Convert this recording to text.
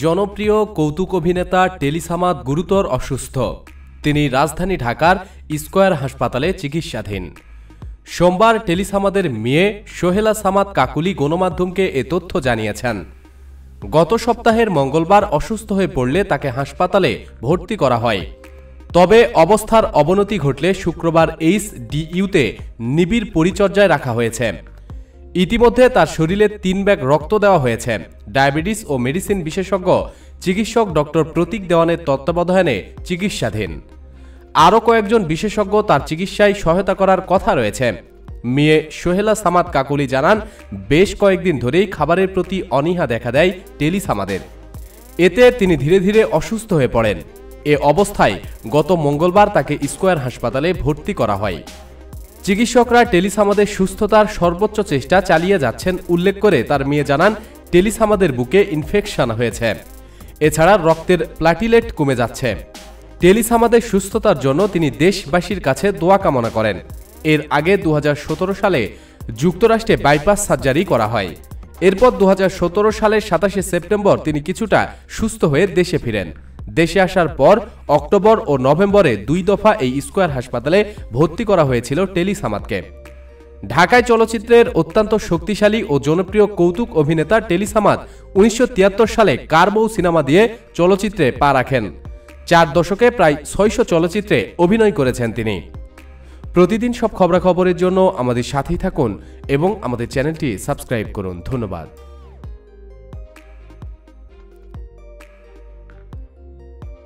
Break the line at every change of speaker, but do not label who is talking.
জনপ্রিয় কৌতুক অভিনেতা টেলিসামাদ গুরুতর অসুস্থ। তিনি রাজধানী ঢাকার স্কয়ার হাসপাতালে চিকিৎসাধীন। সোমবার টেলিসামাদের মেয়ে সোহেলা সামাদ কাকুলি গণমাধ্যমকে এ তথ্য জানিয়েছেন। গত সপ্তাহের মঙ্গলবার অসুস্থ হয়ে পড়লে তাকে হাসপাতালে ভর্তি করা হয়। তবে অবস্থার অবনতি ঘটলে শুক্রবার এইচ ডিইউতে নিবিড় পরিচর্যায় রাখা হয়েছে। ইতিমধ্যে তার শরীরে তিন ব্যাগ রক্ত দেওয়া হয়েছে। ডায়াবেটিস ও মেডিসিন বিশেষজ্ঞ চিকিৎসক ডক্টর প্রতীক দেওয়ানের তত্ত্বাবধানে চিকিৎসাধীন। আরও কয়েকজন বিশেষজ্ঞ তার চিকিৎসায় সহায়তা করার কথা রয়েছে। মেয়ে সোহেলা সামাদ কাকুলি জানান, বেশ কয়েকদিন ধরেই খাবারের প্রতি অনীহা দেখা দেয় টেলি সামাদের। এতে তিনি ধীরে ধীরে অসুস্থ হয়ে পড়েন। এ অবস্থায় গত মঙ্গলবার তাকে স্কয়ার হাসপাতালে ভর্তি করা হয়। চিকিৎসকরা টেলিসামাদের সুস্থতার সর্বোচ্চ চেষ্টা চালিয়ে যাচ্ছেন, উল্লেখ করে তার মেয়ে জানান, টেলিসামাদের বুকে ইনফেকশন হয়েছে। এছাড়া রক্তের প্লাটিলেট কমে যাচ্ছে। টেলিসামাদের সুস্থতার জন্য তিনি দেশবাসীর কাছে দোয়া কামনা করেন। এর আগে দু হাজার সতেরো সালে যুক্তরাষ্ট্রে বাইপাস সার্জারি করা হয়। এরপর দু হাজার সতেরো সালের সাতাশে সেপ্টেম্বর তিনি কিছুটা সুস্থ হয়ে দেশে ফিরেন। দেশে আসার পর অক্টোবর ও নভেম্বরে দুই দফা এই স্কোয়ার হাসপাতালে ভর্তি করা হয়েছিল টেলি সামাদকে ঢাকায় চলচ্চিত্রের অত্যন্ত শক্তিশালী ও জনপ্রিয় কৌতুক অভিনেতা টেলি সামাদ উনিশশো তিয়াত্তর সালে কারবৌ সিনেমা দিয়ে চলচ্চিত্রে পা রাখেন। চার দশকে প্রায় ছয়শো চলচ্চিত্রে অভিনয় করেছেন তিনি। প্রতিদিন সব খবরাখবরের জন্য আমাদের সাথেই থাকুন এবং আমাদের চ্যানেলটি সাবস্ক্রাইব করুন। ধন্যবাদ।